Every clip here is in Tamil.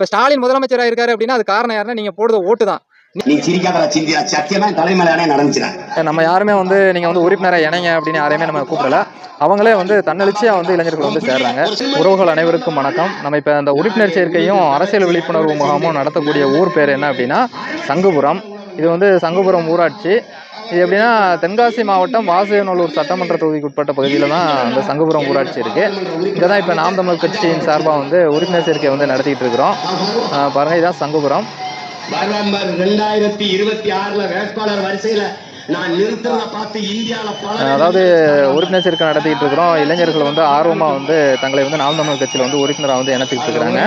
இப்ப ஸ்டாலின் முதலமைச்சரா இருக்காரு அப்படின்னா அது காரணம் யாருன்னா நீங்க போடுற ஓட்டு தான். நம்ம யாருமே வந்து நீங்க வந்து உறுப்பினரை இணைங்க அப்படின்னு யாரையுமே நம்ம கூப்பிடல. அவங்களே வந்து தன்னெழுச்சியா வந்து இளைஞர்கள் வந்து சேர்றாங்க. உறவுகள் அனைவருக்கும் வணக்கம். நம்ம இப்ப இந்த உறுப்பினர் சேர்க்கையும் அரசியல் விழிப்புணர்வு முகாமும் நடத்தக்கூடிய ஊர் பேர் என்ன அப்படின்னா சங்குபுரம். இது வந்து சங்குபுரம் ஊராட்சி. இது எப்படின்னா தென்காசி மாவட்டம் வாசுதேவநல்லூர் சட்டமன்ற தொகுதிக்கு உட்பட்ட பகுதியில் தான் இந்த சங்குபுரம் ஊராட்சி இருக்குது இங்கே தான் இப்போ நாம் தமிழ் கட்சியின் சார்பாக வந்து உறுப்பினர் சேர்க்கை வந்து நடத்திட்டு இருக்கிறோம். பாருங்கள் இதுதான் சங்குபுரம். ரெண்டாயிரத்தி இருபத்தி ஆறில் வேட்பாளர் வரிசையில் அதாவது உறுப்பினர் சேர்க்கை நடத்திட்டு இருக்கிறோம். இளைஞர்கள் வந்து ஆர்வமாக வந்து தங்களை வந்து நாம் தமிழ் கட்சியில் வந்து உறுப்பினராக வந்து இணைச்சிக்கிட்டு இருக்கிறாங்க.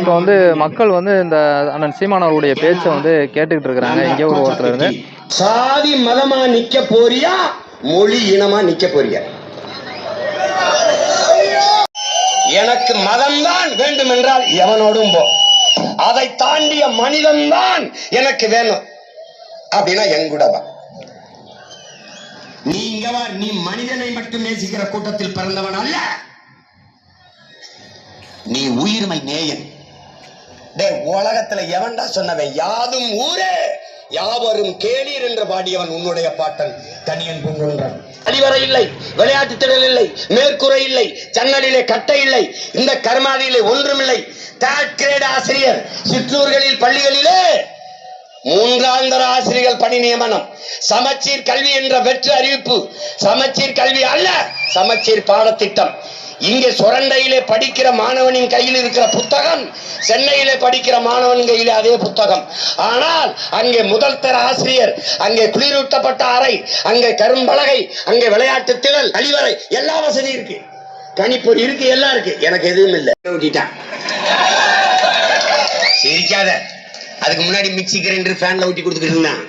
இப்போ வந்து மக்கள் வந்து இந்த அண்ணன் சீமான் அவருடைய பேச்சை வந்து கேட்டுக்கிட்டு இருக்கிறாங்க. இங்கே ஒரு ஒருத்தர் இருந்து சாதி மதமா நிக்க போறியா? மொழி இனமா நிக்க போறியா? எனக்கு மதம்தான் வேண்டும் என்றால் எவனோடும் போ. அதை தாண்டிய மனிதன்தான் எனக்கு வேணும். அப்படின்னா என் கூட வா நீ இங்க வா நீ மனிதனை மட்டும் நேசிக்கிற கூட்டத்தில் பிறந்தவன் அல்ல. நீ உயிர்மை நேயன். டே உலகத்துல எவன்டா சொன்னவன்? யாதும் ஊரே யாவரும் கேளீர் என்று பாடியவன் உன்னுடைய பாட்டன் தனியன் பூங்குன்றான். அடிவரை இல்லை விளையாட்டு திடல் இல்லை மேற்கூரை இல்லை ஜன்னலிலே கட்டை இல்லை இந்த கர்மாதியிலே ஒன்றுமில்லை. தேர்ட் கிரேட் ஆசிரியர் சிற்றூர்களில் பள்ளிகளிலே மூன்றாந்தர ஆசிரியர்கள் பணி நியமனம். சமச்சீர் கல்வி என்ற வெற்று அறிவிப்பு. சமச்சீர் கல்வி அல்ல சமச்சீர் பாடத்திட்டம். இங்கே சுரண்டையிலே படிக்கிற மாணவனின் கையில் இருக்கிற புத்தகம் சென்னையிலே படிக்கிற மாணவன் கையில் அதே புத்தகம். ஆனால் அங்கே முதல் தர ஆசிரியர் அங்கே குளிரூட்டப்பட்ட அறை அங்கே கரும்பலகை அங்கே விளையாட்டு திடல் கழிவறை எல்லா வசதி இருக்கு. கணிப்பொறி இருக்கு எல்லாம் இருக்கு. எனக்கு எதுவும் இல்லை. சிரிக்காத. அதுக்கு முன்னாடி மிக்ஸி கிரைண்டர் ஃபேன்ல ஊட்டி கொடுத்துக்கிட்டு இருந்தான்.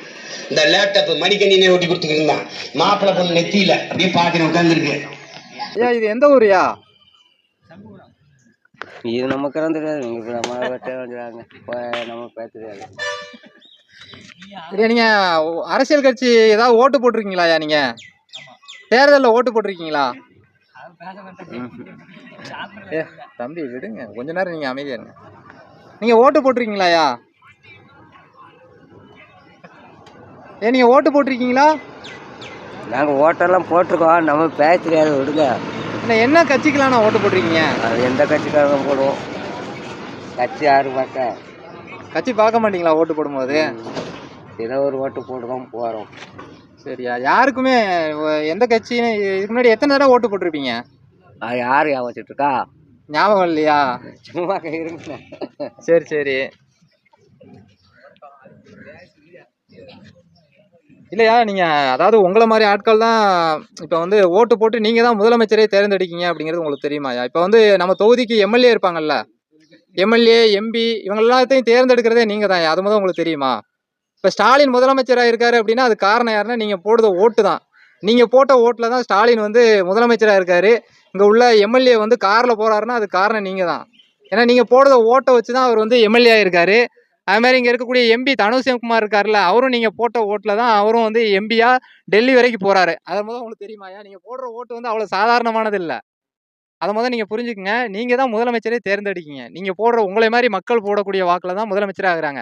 இந்த லேப்டாப் மடிக்கணினே ஊட்டி கொடுத்துக்கிட்டு இருந்தான். மாப்பிள்ளை பொண்ணு நெத்தியில அப்படியே பாக்குறேன் உட்காந்துருக்கு ஐயா இது எந்த ஊரியா இது நமக்கு தெரியாது இப்போ நம்ம வெட்ட வேண்டியதாங்க. இப்போ நம்ம பேச தெரியாது இல்லையா நீங்க அரசியல் கட்சி ஏதாவது ஓட்டு போட்டிருக்கீங்களா ஐயா நீங்க? தேர்தலில் ஓட்டு போட்டிருக்கீங்களா? தம்பி விடுங்க. கொஞ்ச நேரம் நீங்க அமைதியா இருங்க. நீங்க ஓட்டு போட்டிருக்கீங்களாயா ஏ நீங்க ஓட்டு போட்டிருக்கீங்களா? நாங்கள் ஓட்டெல்லாம் போட்டிருக்கோம். நம்ம பேச தெரியாது விடுங்க. இல்லை என்ன கட்சிக்கெல்லாம் ஓட்டு போட்டிருக்கீங்க? அது எந்த கட்சிக்காரங்க போடுவோம்? கட்சி யாரு பார்க்க? கட்சி பார்க்க மாட்டீங்களா ஓட்டு போடும்போது? ஏதோ ஒரு ஓட்டு போடுறோம் போகிறோம் சரியா. யாருக்குமே எந்த கட்சின்னு இதுக்கு முன்னாடி எத்தனை தடவை ஓட்டு போட்டிருப்பீங்க? அது யார் ஞாபகம் இருக்கா? ஞாபகம் இல்லையா? சும்மா இருங்க. சரி சரி. இல்லையா நீங்கள் அதாவது உங்களை மாதிரி ஆட்கள் தான் இப்போ வந்து ஓட்டு போட்டு நீங்கள் தான் முதலமைச்சரே தேர்ந்தெடுக்கீங்க அப்படிங்கிறது உங்களுக்கு தெரியுமாயா இப்போ வந்து நம்ம தொகுதிக்கு எம்எல்ஏ இருப்பாங்கல்ல எம்எல்ஏ எம்பி இவங்க எல்லாத்தையும் தேர்ந்தெடுக்கிறதே நீங்கள் தான் அது முதல் உங்களுக்கு தெரியுமா? இப்போ ஸ்டாலின் முதலமைச்சராக இருக்காரு அப்படின்னா அது காரணம் யாருன்னா நீங்கள் போடுற ஓட்டு தான். நீங்கள் போட்ட ஓட்டில் தான் ஸ்டாலின் வந்து முதலமைச்சராக இருக்காரு. இங்கே உள்ள எம்எல்ஏ வந்து காரில் போகிறாருன்னா அது காரணம் நீங்கள் தான். ஏன்னா நீங்கள் போடுற ஓட்டை வச்சு தான் அவர் வந்து எம்எல்ஏ ஆகிருக்காரு அது மாதிரி இங்கே இருக்கக்கூடிய எம்பி தனுஷ்குமார் இருக்கார்ல அவரும் நீங்கள் போட்ட ஓட்டில் தான் அவரும் வந்து எம்பியா டெல்லி வரைக்கும் போகிறாரு அது முதல் உங்களுக்கு தெரியுமாயா நீங்கள் போடுற ஓட்டு வந்து அவ்வளோ சாதாரணமானது இல்லை. அதை முதல் நீங்கள் புரிஞ்சுக்கங்க. நீங்கள் தான் முதலமைச்சரே தேர்ந்தெடுக்கீங்க. நீங்கள் போடுற உங்களை மாதிரி மக்கள் போடக்கூடிய வாக்கில் தான் முதலமைச்சராக ஆகுறாங்க.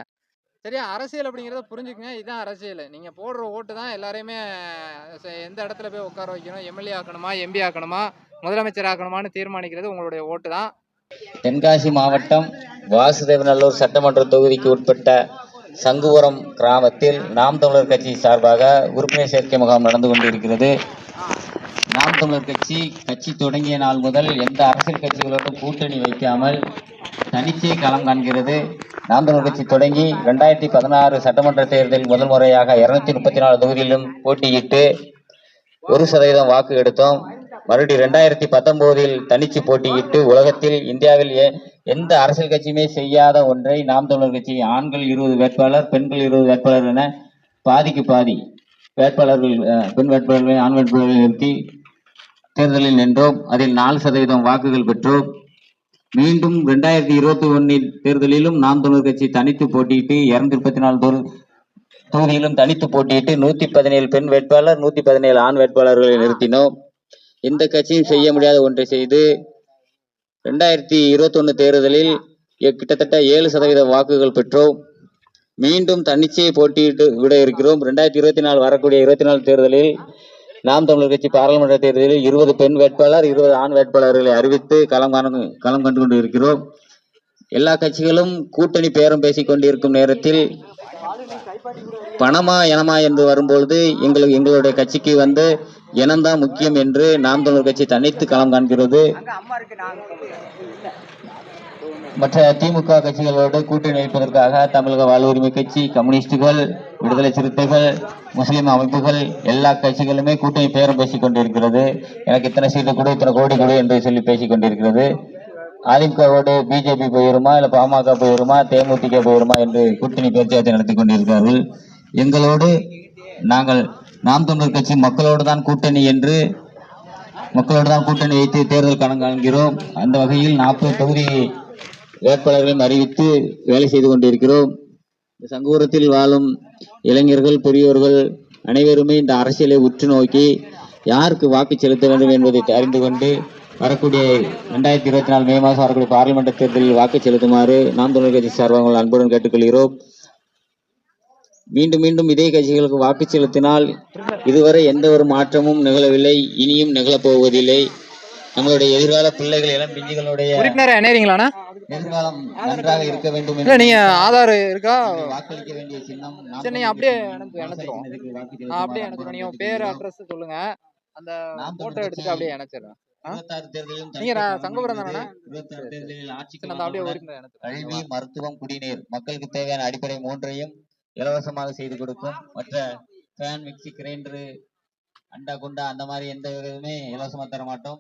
சரியா? அரசியல் அப்படிங்கிறத புரிஞ்சுக்கங்க. இதுதான் அரசியல். நீங்கள் போடுற ஓட்டு தான் எல்லாரையுமே எந்த இடத்துல போய் உட்கார வைக்கணும்? எம்எல்ஏ ஆக்கணுமா? எம்பி ஆக்கணுமா? முதலமைச்சர் ஆக்கணுமான்னு தீர்மானிக்கிறது உங்களுடைய ஓட்டு தான். தென்காசி மாவட்டம் வாசுதேவநல்லூர் சட்டமன்ற தொகுதிக்கு உட்பட்ட சங்குபுரம் கிராமத்தில் நாம் தமிழர் கட்சி சார்பாக உறுப்பினர் சேர்க்கை முகாம் நடந்து கொண்டிருக்கிறது. நாம் தமிழர் கட்சி கட்சி தொடங்கிய நாள் முதல் எந்த அரசியல் கட்சிகளோடும் கூட்டணி வைக்காமல் தனிச்சே களம் காண்கிறது. நாம் தமிழர் கட்சி தொடங்கி ரெண்டாயிரத்தி பதினாறு சட்டமன்ற தேர்தலில் முதல் முறையாக இருநூத்தி முப்பத்தி நாலு தொகுதியிலும் போட்டியிட்டு ஒரு சதவீதம் வாக்கு எடுத்தோம். மறுபடியும் ரெண்டாயிரத்தி பத்தொன்பதில் தனிச்சு போட்டியிட்டு உலகத்தில் இந்தியாவில் எ- எந்த அரசியல் கட்சியுமே செய்யாத ஒன்றை நாம் தமிழர் கட்சி ஆண்கள் இருபது வேட்பாளர் பெண்கள் இருபது வேட்பாளர் என பாதிக்கு பாதி வேட்பாளர்கள் பெண் வேட்பாளர்களை ஆண் வேட்பாளர்களை நிறுத்தி தேர்தலில் நின்றோம். அதில் நாலு சதவீதம் வாக்குகள் பெற்றோம். மீண்டும் ரெண்டாயிரத்தி இருபத்தி ஒன்னில் தேர்தலிலும் நாம் தமிழர் கட்சி தனித்து போட்டியிட்டு இருநூத்தி முப்பத்தி நாலு தொகு- தொகுதியிலும் தனித்து போட்டியிட்டு நூத்தி பதினேழு பெண் வேட்பாளர் நூத்தி பதினேழு ஆண் வேட்பாளர்களை நிறுத்தினோம். எந்த கட்சியும் செய்ய முடியாத ஒன்றை செய்து ரெண்டாயிரத்தி இருபத்தொன்னு தேர்தலில் கிட்டத்தட்ட ஏழு சதவீத வாக்குகள் பெற்றோம். மீண்டும் தன்னிச்சையை போட்டியிட்டு விட இருக்கிறோம். ரெண்டாயிரத்தி இருபத்தி நாலு வரக்கூடிய இருபத்தி நாலு தேர்தலில் நாம் தமிழர் கட்சி பாராளுமன்ற தேர்தலில் இருபது பெண் வேட்பாளர் இருபது ஆண் வேட்பாளர்களை அறிவித்து களம் காண களம் கண்டு கொண்டு இருக்கிறோம். எல்லா கட்சிகளும் கூட்டணி பேரம் பேசிக் கொண்டிருக்கும் நேரத்தில் பணமா இனமா என்று வரும்பொழுது எங்களுக்கு எங்களுடைய கட்சிக்கு வந்து இனம்தான் முக்கியம் என்று நாம் தமிழர் கட்சி தனித்து களம் காண்கிறது. மற்ற திமுக கட்சிகளோடு கூட்டணி வைப்பதற்காக தமிழக வாழ்வுரிமை கட்சி கம்யூனிஸ்டுகள் விடுதலை சிறுத்தைகள் முஸ்லீம் அமைப்புகள் எல்லா கட்சிகளுமே கூட்டணி பேரம் பேசிக் கொண்டிருக்கிறது. எனக்கு இத்தனை சீட்டு கொடு இத்தனை கோடி கொடு என்று சொல்லி பேசிக் கொண்டிருக்கிறது. அதிமுகவோடு பிஜேபி போயிருமா இல்லை பாமக போயிருமா தேமுதிக போயிருமா என்று கூட்டணி பேச்சுவார்த்தை நடத்தி கொண்டிருக்கிறார்கள். எங்களோடு நாங்கள் நாம் தமிழர் கட்சி மக்களோடு தான் கூட்டணி என்று மக்களோடு தான் கூட்டணி வைத்து தேர்தல் களம் காண்கிறோம். அந்த வகையில் நாற்பது தொகுதி வேட்பாளர்களையும் அறிவித்து வேலை செய்து கொண்டிருக்கிறோம். இந்த சங்கூரத்தில் வாழும் இளைஞர்கள் பெரியோர்கள் அனைவருமே இந்த அரசியலை உற்று நோக்கி யாருக்கு வாக்கு செலுத்த வேண்டும் என்பதை அறிந்து கொண்டு வரக்கூடிய ரெண்டாயிரத்தி இருபத்தி நாலு மே மாதம் வரக்கூடிய பார்லிமெண்ட் தேர்தலில் வாக்கு செலுத்துமாறு நாம் தமிழர் கட்சி சார்பாக அன்புடன் கேட்டுக்கொள்கிறோம். மீண்டும் மீண்டும் இதே கட்சிகளுக்கு வாக்கு செலுத்தினால் இதுவரை எந்த ஒரு மாற்றமும் நிகழவில்லை இனியும் நிகழப் போவதில்லை நம்மளுடைய எதிர்கால பிள்ளைகள் இளம் பிஞ்சுகளுடைய இணையறீங்களாண்ணா? எதிர்காலம் நன்றாக இருக்க வேண்டும் இல்ல நீங்க ஆதார் இருக்கா? வாக்களிக்க வேண்டிய சின்னம் சரி நீங்க அப்படியே இணைச்சிருவோம் அப்படியே எனக்கு நீங்க பேர். அட்ரஸ் சொல்லுங்க. அந்த போட்டோ எடுத்துட்டு அப்படியே இணைச்சிடுறேன் கல்வி மருத்துவம் குடிநீர். மக்களுக்கு தேவையான அடிப்படை மூன்றையும் இலவசமாக செய்து கொடுக்கும். மற்ற ஃபேன் மிக்சி கிரைண்டரு அண்டா குண்டா அந்த மாதிரி எந்த இதுவுமே இலவசமா தர மாட்டோம்.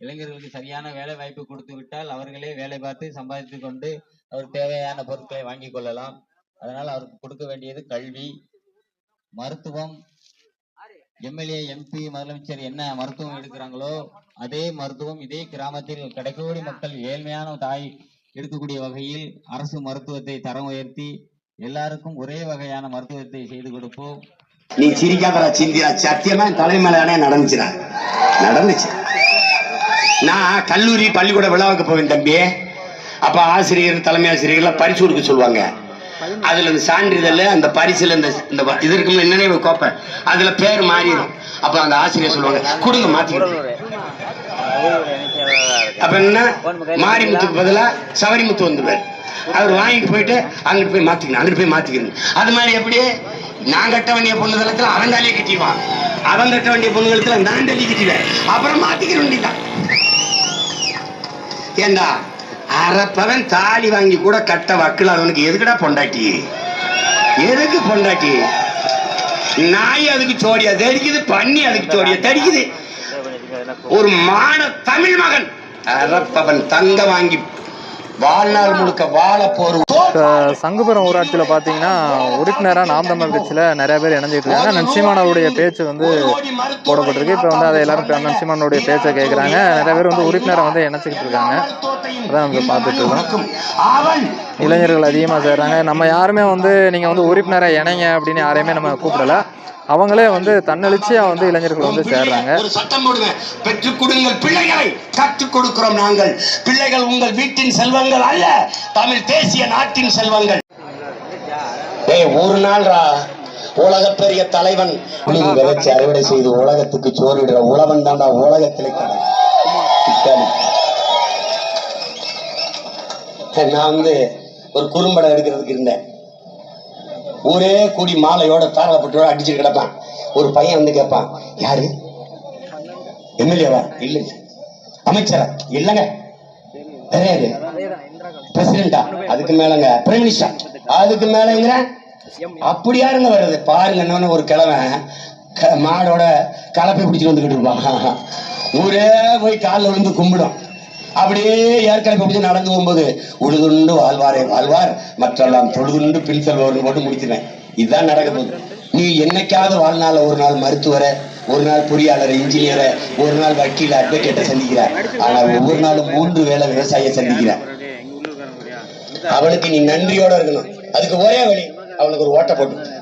இளைஞர்களுக்கு சரியான வேலை வாய்ப்பு கொடுத்து விட்டால் அவர்களே வேலை பார்த்து சம்பாதித்து கொண்டு அவர் தேவையான பொருட்களை வாங்கிக் கொள்ளலாம். அதனால் அவருக்கு கொடுக்க வேண்டியது கல்வி. மருத்துவம். எம்எல்ஏ எம்பி முதலமைச்சர் என்ன மருத்துவம் எடுக்கிறாங்களோ அதே மருத்துவம் இதே கிராமத்தில் கிடைக்கக்கூடிய மக்கள் ஏழ்மையான தாய் எடுக்கக்கூடிய வகையில் அரசு மருத்துவத்தை தரம் உயர்த்தி எல்லாருக்கும் ஒரே வகையான மருத்துவத்தை செய்து கொடுப்போம். நீ சிரிக்காதடா சிந்தியா சத்தியமா என் தலைமையிலானே நடந்துச்சுடா. நடந்துச்சு. நான் கல்லூரி பள்ளிக்கூட விழாவுக்கு போவேன் தம்பி. அப்ப ஆசிரியர் தலைமை ஆசிரியர்லாம் பரிசு கொடுக்க சொல்லுவாங்க. அதுல இந்த சான்றிதழ் அந்த பரிசுல இந்த இந்த வ- இது இருக்கும்ல நினைவு கோப்பை. அதுல பேர் மாறிடும். அப்ப அந்த ஆசிரியர் சொல்லுவாங்க கொடுங்க மாத்திக்கிறோம் அப்ப என்ன? மாரிமுத்துக்கு பதிலா சவரிமுத்து வந்துருவார். அவர் வாங்கிட்டு போயிட்டு அங்கிட்டு போய் மாத்திக்கணும் அங்கிட்டு போய் மாத்திக்கணும். அது மாதிரி எப்படி நான் கட்ட வேண்டிய பொண்ணு தளத்துல அவன் தாலியை கட்டிடுவான். அவன் கட்ட வேண்டிய பொண்ணு தளத்துல நான் தள்ளி கட்டிடுவேன். அப்புறம் மாத்திக்கிற வேண்டியதான் ஏண்டா? அறப்பவன் தாலி வாங்கி கூட கட்ட வக்கல. அவனுக்கு எதுக்குடா பொண்டாட்டி? எதுக்கு பொண்டாட்டி? நாய் அதுக்கு சோடியா? தடிக்குது பண்ணி அதுக்கு சோடியா? தடிக்குது ஒரு மான தமிழ் மகன். அறப்பவன் தங்க வாங்கி வாழ்நாள் முழுக்க வாழ போற சங்குபுரம் ஊராட்சியில் பார்த்தீங்கன்னா உறுப்பினராக நாம் தமிழர் கட்சியில் நிறைய பேர் இணைஞ்சிட்டு இருக்காங்க. நன்சிமானவருடைய பேச்சு வந்து போடப்பட்டிருக்கு. இப்போ வந்து அதை எல்லாரும் நன்சிமானோடைய பேச்சை கேட்குறாங்க நிறைய பேர் வந்து உறுப்பினரை வந்து இணைச்சிக்கிட்டு இருக்காங்க. அதான் நம்ம பார்த்துட்டு இருக்கோம். இளைஞர்கள் அதிகமாக சேர்றாங்க. நம்ம யாருமே வந்து நீங்கள் வந்து உறுப்பினரை இணைங்க அப்படின்னு யாரையுமே நம்ம கூப்பிடல. அவங்களே வந்து தன்னெழுச்சியாக வந்து இளைஞர்கள் வந்து சேர்றாங்க. ஒரு சட்டம் போடுங்க. பெற்றுக் கொடுங்கள் பிள்ளைகளை. கற்றுக் கொடுக்கிறோம் நாங்கள். பிள்ளைகள் உங்கள் வீட்டின் செல்வங்கள் அல்ல தமிழ் தேசிய நாட்டின் செல்வங்கள். ஏய் ஒரு நாள்ரா உலக பெரிய தலைவன். புலிங்க விதைச்சு அறுவடை செய்து உலகத்துக்கு சோறிடுற உழவன் தாண்டா உலகத்திலே கடை நான் வந்து ஒரு குறும்படம் எடுக்கிறதுக்கு இருந்தேன். ஊரே கூடி மாலையோட தாராளப்பட்டோட அடிச்சுட்டு கிடப்பான். ஒரு பையன் வந்து கேட்பான் யாரு? எம்எல்ஏவா? இல்ல அமைச்சரா? இல்லங்க. தெரியாது பிரசிடண்டா அதுக்கு மேலங்க. பிரைம் மினிஸ்டர் அதுக்கு மேலங்கிற? அப்படியா யாருங்க வருது பாருங்க இன்னொன்னு ஒரு கிழமை. க- மாடோட கலப்பை பிடிச்சிட்டு வந்துகிட்டு இருப்பான். ஊரே போய் காலில் விழுந்து கும்பிடும். அப்படியே ஏற்கனவே பிடிச்சி நடந்து போகும்போது உழுதுண்டு வாழ்வாரே வாழ்வார். மற்றெல்லாம் தொழுதுண்டு பின் செல்வர்னு போட்டு முடிச்சிருவேன். இதுதான் நடக்க போகுது. நீ என்னைக்காவது வாழ்நாள் ஒரு நாள் மருத்துவரை ஒரு நாள் பொறியாளர் இன்ஜினியரை ஒரு நாள் வக்கீல அட்வொகேட்டை சந்திக்கிறார். ஆனா ஒவ்வொரு நாளும் மூன்று வேலை விவசாயியை சந்திக்கிறார். அவனுக்கு நீ நன்றியோட இருக்கணும். அதுக்கு ஒரே வழி அவனுக்கு ஒரு ஓட்டை போட்டு.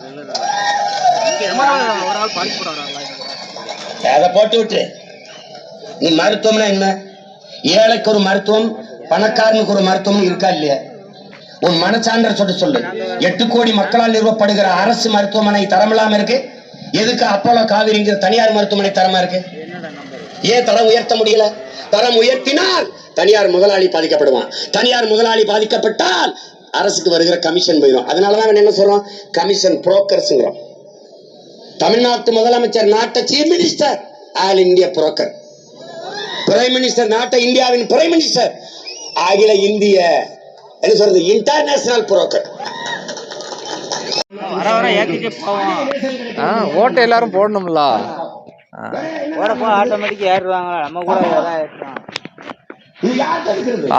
அதை போட்டு விட்டு நீ மருத்துவம்னா என்ன? ஏழைக்கு ஒரு மருத்துவம் பணக்காரனுக்கு ஒரு மருத்துவம் இருக்கா இல்லையா? உன் மனச்சான்ற சொல்ல சொல்லு. எட்டு கோடி மக்களால் நிறுவப்படுகிற அரசு மருத்துவமனை தரமில்லாம இருக்கு. எதுக்கு அப்போலோ காவிரிங்கிற தனியார் மருத்துவமனை தரமா இருக்கு? ஏன் தரம் உயர்த்த முடியல? தரம் உயர்த்தினால் தனியார் முதலாளி பாதிக்கப்படுவான். தனியார் முதலாளி பாதிக்கப்பட்டால் அரசுக்கு வருகிற கமிஷன் போயிடும் அதனாலதான் என்ன சொல்றான்? கமிஷன் புரோக்கர்ஸ்ங்கிறோம் தமிழ்நாட்டு முதலமைச்சர் நாட்டை chief minister all India broker. Prime minister நாட்டை இந்தியாவின் பிரைம் மினிஸ்டர் அகில இந்திய என்ன சொல்றது இன்டர்நேஷனல் புரோக்கர் வர வர ஏற்றிட்டு போவோம். ஆ ஓட்டு எல்லாரும் போடணும்ல. ஆ. போட போ ஆட்டோமேட்டிக் ஏறுவாங்களா நம்ம கூட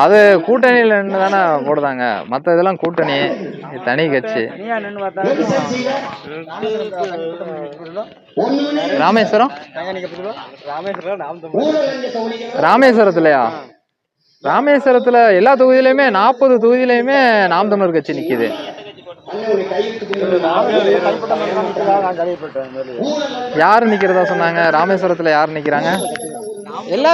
அது கூட்டணியில் நின்று தானே போடுதாங்க. மற்ற இதெல்லாம் கூட்டணி தனி கட்சி. ராமேஸ்வரம்? ராமேஸ்வரத்துலயா? ராமேஸ்வரத்துல எல்லா தொகுதியிலையுமே நாற்பது தொகுதியிலையுமே நாம் தமிழர் கட்சி நிக்குது. யாரு நிக்கிறதா சொன்னாங்க? ராமேஸ்வரத்துல யார் நிக்கிறாங்க? எல்லா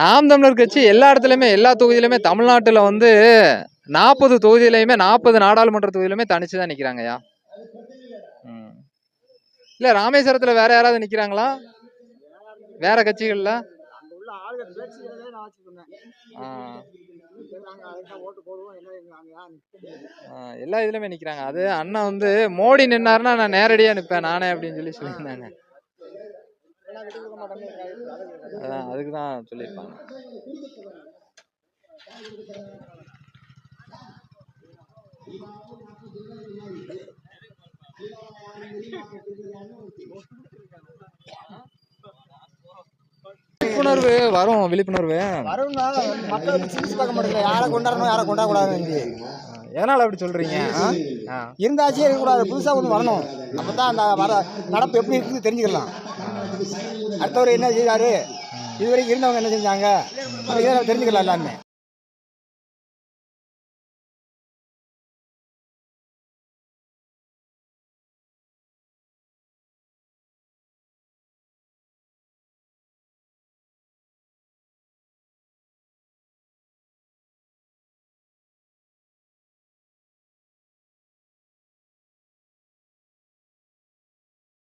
நாம் தமிழர் கட்சி எல்லா இடத்துலையுமே எல்லா தொகுதியிலுமே தமிழ்நாட்டுல வந்து நாற்பது தொகுதியிலையுமே நாற்பது நாடாளுமன்ற தொகுதியிலுமே தனிச்சு தான் நிக்கிறாங்கய்யா ம். இல்ல ராமேஸ்வரத்துல வேற யாராவது நிக்கிறாங்களா? வேற கட்சிகள்ல? எல்லா இதுலயுமே நிக்கிறாங்க. அது அண்ணா வந்து மோடி நின்னாருன்னா நான் நேரடியா நிப்பேன் நானே அப்படின்னு சொல்லி சொல்லியிருந்தாங்க. அதான் அதுக்கு தான் சொல்லியிருப்பாங்க. விழிப்புணர்வு வரும் விழிப்புணர்வு. வரும்னா மக்கள் சிரிச்சு பார்க்க மாட்டேங்குது யாரை கொண்டாடணும் யாரை கொண்டாடக்கூடாதுன்னு எதனால அப்படி சொல்றீங்க. இருந்தாச்சே இருக்கக்கூடாது. புதுசாக ஒன்று வரணும். அப்போ தான் அந்த வர நடப்பு எப்படி இருக்குன்னு தெரிஞ்சுக்கலாம். அடுத்தவர் என்ன செய்தார்? இதுவரைக்கும் இருந்தவங்க என்ன செஞ்சாங்க? அப்போ தெரிஞ்சுக்கலாம் எல்லாமே